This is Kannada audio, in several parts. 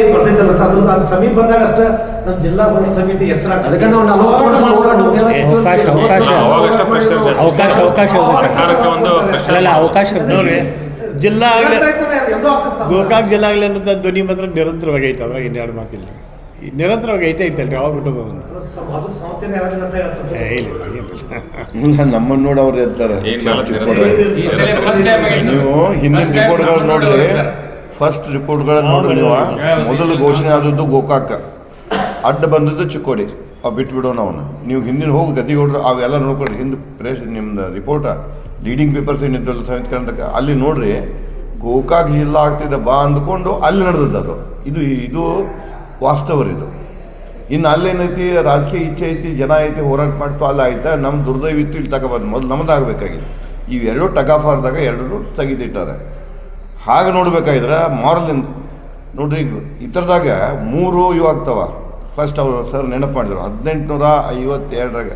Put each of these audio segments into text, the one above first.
ಏನ್ ಬರ್ತೈತಲ್ಲ ಸಮೀಪ ಬಂದಾಗ ಅಷ್ಟ ನಮ್ಮ ಜಿಲ್ಲಾ ಹೋರಾಟ ಸಮಿತಿ ಎಚ್ಚರ ಆಗ್ತದೆ. ಅದಕ್ಕೆ ನಾವು ನಲವತ್ತು ವರ್ಷ ಹೋರಾಟ ಅಂತ ಹೇಳಿ ಅವಕಾಶ ಅವಕಾಶ. ಅವಕಾಶ. ಅಲ್ಲ ಜಿಲ್ಲಾ ಆಗಲಿ. ಗೋಕಾಕ್ ಜಿಲ್ಲಾ ಆಗಲಿ ಅನ್ನೋದು ಧ್ವನಿ ಮಾತ್ರ ನಿರಂತರವಾಗಿ ಐತೆ ಅದ್ರಾಗ ಇನ್ನೆರಡು ಮಾತಿಲ್ಲ. ಈ ನಿರಂತರವಾಗಿ ಐತೆ ಐತಲ್ರಿ ಯಾವಾಗ ಬಿಟ್ಟೋದು ಇಲ್ಲ ನಮ್ಮನ್ನು ನೋಡಿ ಅವ್ರು ಇರ್ತಾರೆ ಏನ್ ಮಾಡೋದು ಈ ಸಲ ಫಸ್ಟ್ ಟೈಮ್ ನೀವು ಹಿಂದಿನ ರಿಪೋರ್ಟ್ಗಳು ನೋಡ್ರಿ. ಫಸ್ಟ್ ರಿಪೋರ್ಟ್ಗಳನ್ನು ನೋಡಿ ನೀವು ಮೊದಲು ಘೋಷಣೆ ಆದದ್ದು ಗೋಕಾಕ. ಅಡ್ಡ ಬಂದದ್ದು ಚಿಕ್ಕೋಡಿ. ಅವು ಬಿಟ್ಬಿಡೋಣ ಅವನು. ನೀವು ಹಿಂದಿನ ಹೋಗಿ ಗದಿಗೌಡರು ಅವೆಲ್ಲ ನೋಡ್ಕೊಂಡ್ರಿ ಹಿಂದೆ ಪ್ರೆಸ್ ನಿಮ್ದು ರಿಪೋರ್ಟ ಲೀಡಿಂಗ್ ಪೇಪರ್ಸ್ ಏನಿದ್ದಲ್ಲ ಸಂಯುಕ್ತ ಕರ್ನಾಟಕ ಅಲ್ಲಿ ನೋಡ್ರಿ ಗೋಕಾಕ್ ಜಿಲ್ಲಾ ಆಗ್ತಿದೆ ಬಾ ಅಂದ್ಕೊಂಡು ಅಲ್ಲಿ ನಡೆದದ್ದು ಅದು. ಇದು ಇದು ವಾಸ್ತವ ಇದು. ಇನ್ನು ಅಲ್ಲೇನೈತಿ ರಾಜಕೀಯ ಇಚ್ಛೆ ಐತಿ ಜನ ಐತಿ ಹೋರಾಟ ಮಾಡ್ತು ಅಲ್ಲ ಆಯ್ತಾ? ನಮ್ಮ ದುರ್ದೈವ ಇತ್ತು ಇಲ್ಲಿ ತಗೊಬಂದು. ಮೊದಲು ನಮ್ಮದಾಗಬೇಕಾಗಿತ್ತು ಇವೆರಡು ಟಗಾಫಾರ್ದಾಗ ಎರಡೂ ತೆಗೆದಿಟ್ಟಾರೆ ಹಾಗೆ ನೋಡ್ಬೇಕಾಗಿದ್ರೆ ಮಾರಲ್ ನೋಡ್ರಿ ಈಗ ಥರದಾಗ ಮೂರು ಇವು ಆಗ್ತವ. ಫಸ್ಟ್ ಅವರು ಸರ್ ನೆನಪು ಮಾಡಿದರು ಹದಿನೆಂಟುನೂರ ಐವತ್ತೆರಡರಾಗ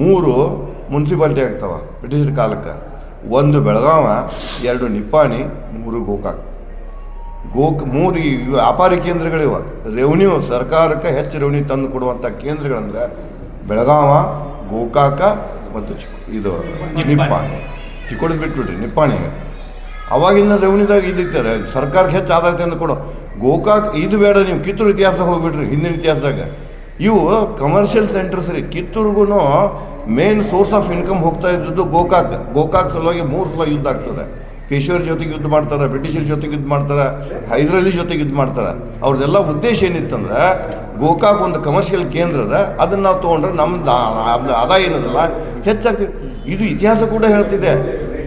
ಮೂರು ಮುನ್ಸಿಪಾಲ್ಟಿ ಆಗ್ತವ ಬ್ರಿಟಿಷರ ಕಾಲಕ್ಕೆ. ಒಂದು ಬೆಳಗಾವ ಎರಡು ನಿಪ್ಪಾಣಿ ಮೂರು ಗೋಕಾಕ್. ಗೋಕ್ ಮೂರು ಈ ವ್ಯಾಪಾರಿ ಕೇಂದ್ರಗಳಿವ. ರೆವಿನ್ಯೂ ಸರ್ಕಾರಕ್ಕೆ ಹೆಚ್ಚು ರೆವಿನ್ಯೂ ತಂದು ಕೊಡುವಂಥ ಕೇಂದ್ರಗಳಂದ್ರೆ ಬೆಳಗಾವ ಗೋಕಾಕ ಮತ್ತು ಚಿಕ್ಕ ಇದು ನಿಪ್ಪಾಣಿ. ಚಿಕ್ಕೋಡಿ ಬಿಟ್ಬಿಟ್ರಿ ನಿಪ್ಪಾಣಿಗೆ ಅವಾಗಿನ ರೆವಿನ್ಯೂದಾಗ ಇದ್ದಿರ್ತಾರೆ ಸರ್ಕಾರಕ್ಕೆ ಹೆಚ್ಚು ಆದಾಯ ತಂದು ಕೊಡು. ಗೋಕಾಕ್, ಇದು ಬೇಡ, ನೀವು ಕಿತ್ತೂರು ಇತಿಹಾಸ ಹೋಗ್ಬಿಟ್ರಿ, ಹಿಂದಿನ ಇತಿಹಾಸದಾಗ. ಇವು ಕಮರ್ಷಿಯಲ್ ಸೆಂಟರ್ಸ್ ರೀ. ಕಿತ್ತೂರಿಗೂ ಮೇನ್ ಸೋರ್ಸ್ ಆಫ್ ಇನ್ಕಮ್ ಹೋಗ್ತಾ ಇದ್ದದ್ದು ಗೋಕಾಕ್. ಗೋಕಾಕ್ ಸಲುವಾಗಿ ಮೂರು ಸಲ ಯುದ್ಧ ಆಗ್ತದೆ. ಪೇಶ್ವರ್ ಜೊತೆಗೆ ಯುದ್ಧ ಮಾಡ್ತಾರೆ, ಬ್ರಿಟಿಷರ ಜೊತೆಗೆ ಯುದ್ಧ ಮಾಡ್ತಾರೆ, ಹೈದರಾಲಿ ಜೊತೆಗೆ ಯುದ್ಧ ಮಾಡ್ತಾರೆ. ಅವ್ರದ್ದೆಲ್ಲ ಉದ್ದೇಶ ಏನಿತ್ತಂದ್ರೆ, ಗೋಕಾಕ್ ಒಂದು ಕಮರ್ಷಿಯಲ್ ಕೇಂದ್ರ ಅದ. ಅದನ್ನ ನಾವು ತೊಗೊಂಡ್ರೆ ನಮ್ದು ಆದಾಯ ಏನದಲ್ಲ, ಹೆಚ್ಚಾಗ್ತಿದೆ. ಇದು ಇತಿಹಾಸ ಕೂಡ ಹೇಳ್ತಿದೆ.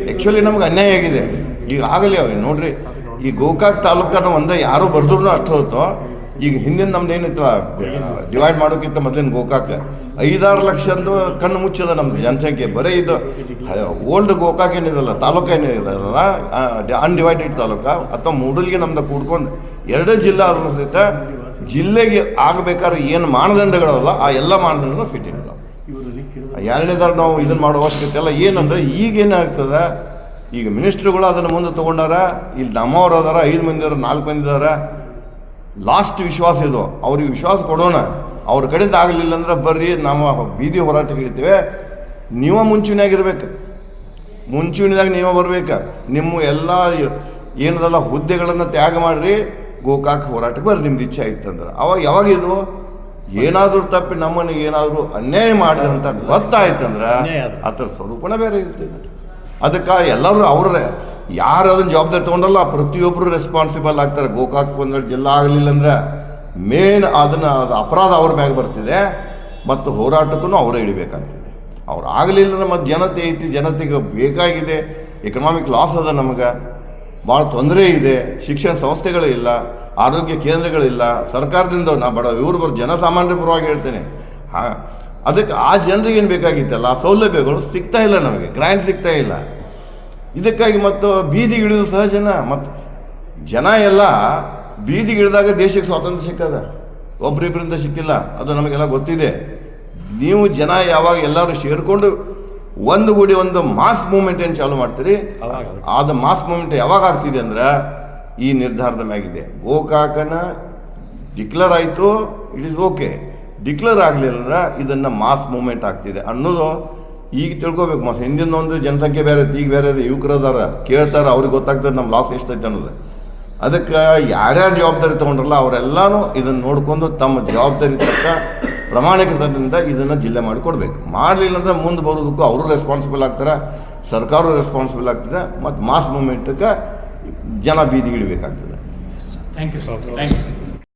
ಆ್ಯಕ್ಚುಲಿ ನಮ್ಗೆ ಅನ್ಯಾಯ ಆಗಿದೆ. ಈಗ ಆಗಲಿ ಅವ ನೋಡ್ರಿ. ಈ ಗೋಕಾಕ್ ತಾಲೂಕನ್ನ ಒಂದೇ ಯಾರು ಬರ್ದ್ರು ಅರ್ಥ ಹೋಯ್ತು. ಈಗ ಹಿಂದಿನ ನಮ್ದು ಏನಿತ್ತು ಡಿವೈಡ್ ಮಾಡೋಕ್ಕಿಂತ ಮೊದಲಿನ ಗೋಕಾಕ್. ಐದಾರು ಲಕ್ಷದ್ದು ಕಣ್ಣು ಮುಚ್ಚದ ನಮ್ದು ಜನಸಂಖ್ಯೆ. ಬರೀ ಇದು ಓಲ್ಡ್ ಗೋಕಾಕ್ ಏನಿದಲ್ಲ, ತಾಲೂಕು ಏನಿದಲ್ಲ ಅನ್ಡಿವೈಡೆಡ್ ತಾಲೂಕ, ಅಥವಾ ಮೂಡಲ್ಗೆ ನಮ್ದು ಕೂಡ್ಕೊಂಡು ಎರಡೇ ಜಿಲ್ಲಾ ಆದ್ರೂ ಸಹಿತ ಜಿಲ್ಲೆಗೆ ಆಗಬೇಕಾದ್ರೆ ಏನು ಮಾನದಂಡಗಳಲ್ಲ, ಆ ಎಲ್ಲ ಮಾನದಂಡಗಳು ಫಿಟ್ ಇಲ್ಲ ಎರಡನೇದಾರು ನಾವು ಇದನ್ನ ಮಾಡೋ ಅವಶ್ಯಕತೆ ಅಲ್ಲ ಏನಂದ್ರೆ ಈಗ ಏನಾಗ್ತದೆ ಈಗ ಮಿನಿಸ್ಟ್ರುಗಳು ಅದನ್ನು ಮುಂದೆ ತೊಗೊಂಡಾರ ಇಲ್ಲಿ ನಮ್ಮವ್ರು ಅದಾರ ಐದು ಮಂದಿ ಅದಾರ ನಾಲ್ಕು ಮಂದಿ ಅದಾರ. ಲಾಸ್ಟ್ ವಿಶ್ವಾಸ ಇದು. ಅವ್ರಿಗೆ ವಿಶ್ವಾಸ ಕೊಡೋಣ. ಅವ್ರ ಕಡೆಯಿಂದ ಆಗಲಿಲ್ಲ ಅಂದ್ರೆ ಬರ್ರಿ ನಾವು ಬೀದಿ ಹೋರಾಟಕ್ಕೆ ಇಳಿತೇವೆ. ನೀವ ಮುಂಚೂಣಿಯಾಗಿರ್ಬೇಕು. ಮುಂಚೂಣಿದಾಗ ನೀವ ಬರಬೇಕು. ನಿಮ್ಮ ಎಲ್ಲ ಏನದಲ್ಲ ಹುದ್ದೆಗಳನ್ನು ತ್ಯಾಗ ಮಾಡ್ರಿ ಗೋಕಾಕ್ ಹೋರಾಟಕ್ಕೆ ಬರ್ರಿ ನಿಮ್ದು ಇಚ್ಛೆ ಆಯ್ತಂದ್ರೆ ಅವಾಗ ಯಾವಾಗ ಇದು? ಏನಾದರೂ ತಪ್ಪಿ ನಮ್ಮನಿಗೆ ಏನಾದರೂ ಅನ್ಯಾಯ ಮಾಡಿದಂತ ಗೊತ್ತಾಯ್ತಂದ್ರೆ ಆ ಥರ ಅದರ ಸ್ವರೂಪನೇ ಬೇರೆ ಇರ್ತದೆ. ಅದಕ್ಕೆ ಎಲ್ಲರೂ ಅವರೇ ಯಾರು ಅದನ್ನ ಜವಾಬ್ದಾರಿ ತೊಗೊಂಡಲ್ಲ ಪ್ರತಿಯೊಬ್ಬರು ರೆಸ್ಪಾನ್ಸಿಬಲ್ ಆಗ್ತಾರೆ. ಗೋಕಾಕ್ ಬಂದ್ರೆ ಜಿಲ್ಲಾ ಆಗಲಿಲ್ಲ ಅಂದ್ರೆ ಮೇನ್ ಅದನ್ನು, ಅದು ಅಪರಾಧ ಅವ್ರ ಮ್ಯಾಗೆ ಬರ್ತಿದೆ ಮತ್ತು ಹೋರಾಟಕ್ಕೂ ಅವರೇ ಇಳಿಬೇಕಂತಿದೆ ಅವ್ರು ಆಗಲಿಲ್ಲ ಅಂದ್ರೆ ಮತ್ತು ಜನತೆ ಐತಿ, ಜನತೆಗೆ ಬೇಕಾಗಿದೆ ಎಕನಾಮಿಕ್ ಲಾಸ್ ಅದ ನಮಗೆ ಭಾಳ ತೊಂದರೆ ಇದೆ, ಶಿಕ್ಷಣ ಸಂಸ್ಥೆಗಳಿಲ್ಲ ಆರೋಗ್ಯ ಕೇಂದ್ರಗಳಿಲ್ಲ ಸರ್ಕಾರದಿಂದ ನಾ ಬಡ, ಇವರು ಬರೋ ಜನಸಾಮಾನ್ಯ ಪರವಾಗಿ ಹೇಳ್ತೇನೆ. ಹಾ ಅದಕ್ಕೆ ಆ ಜನರಿಗೆ ಏನು ಬೇಕಾಗಿತ್ತಲ್ಲ? ಆ ಸೌಲಭ್ಯಗಳು ಸಿಗ್ತಾ ಇಲ್ಲ ನಮಗೆ. ಗ್ರ್ಯಾಂಟ್ ಸಿಗ್ತಾ ಇಲ್ಲ. ಇದಕ್ಕಾಗಿ ಮತ್ತು ಬೀದಿಗಿಳಿದು ಸಹ ಜನ ಮತ್ತು ಜನ ಎಲ್ಲ ಬೀದಿಗಿಳಿದಾಗ ದೇಶಕ್ಕೆ ಸ್ವಾತಂತ್ರ್ಯ ಸಿಕ್ಕದ? ಒಬ್ರಿಬ್ಬರಿಂದ ಸಿಕ್ಕಿಲ್ಲ. ಅದು ನಮಗೆಲ್ಲ ಗೊತ್ತಿದೆ. ನೀವು ಜನ ಯಾವಾಗ ಎಲ್ಲರೂ ಸೇರಿಕೊಂಡು ಒಂದು ಗುಡಿ ಒಂದು ಮಾಸ್ ಮೂಮೆಂಟ್ ಏನು ಚಾಲು ಮಾಡ್ತೀರಿ? ಅದು ಆದ ಮಾಸ್ ಮೂಮೆಂಟ್ ಯಾವಾಗ ಆಗ್ತಿದೆ ಅಂದ್ರೆ ಈ ನಿರ್ಧಾರದ ಮ್ಯಾಗಿದೆ. ಗೋಕಾಕನ ಡಿಕ್ಲರ್ ಆಯಿತು ಇಟ್ ಇಸ್ ಓಕೆ ಡಿಕ್ಲೇರ್ ಆಗಲಿಲ್ಲ ಅಂದ್ರೆ ಇದನ್ನು ಮಾಸ್ ಮೂಮೆಂಟ್ ಆಗ್ತಿದೆ. ಅನ್ನೋದು ಈಗ ತಿಳ್ಕೊಬೇಕು ಮತ್ತು ಹಿಂದಿನ ಒಂದು ಜನಸಂಖ್ಯೆ ಬೇರೆ ಈಗ ಬೇರೆ ಯುವಕರು ಅದಾರ, ಕೇಳ್ತಾರೆ, ಅವ್ರಿಗೆ ಗೊತ್ತಾಗ್ತದೆ ನಮ್ಮ ಲಾಸ್ ಎಷ್ಟೈತೆ ಅನ್ನೋದು. ಅದಕ್ಕೆ ಯಾರ್ಯಾರು ಜವಾಬ್ದಾರಿ ತೊಗೊಂಡ್ರಲ್ಲ ಅವರೆಲ್ಲನೂ ಇದನ್ನು ನೋಡ್ಕೊಂಡು ತಮ್ಮ ಜವಾಬ್ದಾರಿ ತಕ್ಕ ಪ್ರಾಮಾಣಿಕತೆಯಿಂದ ಇದನ್ನು ಜಿಲ್ಲೆ ಮಾಡಿ ಕೊಡಬೇಕು. ಮಾಡಲಿಲ್ಲ ಅಂದರೆ ಮುಂದೆ ಬರೋದಕ್ಕೂ ಅವರು ರೆಸ್ಪಾನ್ಸಿಬಲ್ ಆಗ್ತಾರೆ ಸರ್ಕಾರ ರೆಸ್ಪಾನ್ಸಿಬಲ್ ಆಗ್ತದೆ, ಮತ್ತು ಮಾಸ್ ಮೂಮೆಂಟಕ್ಕೆ ಜನ ಬೀದಿಗೆ ಇಡಬೇಕಾಗ್ತದೆ thank you sir thank you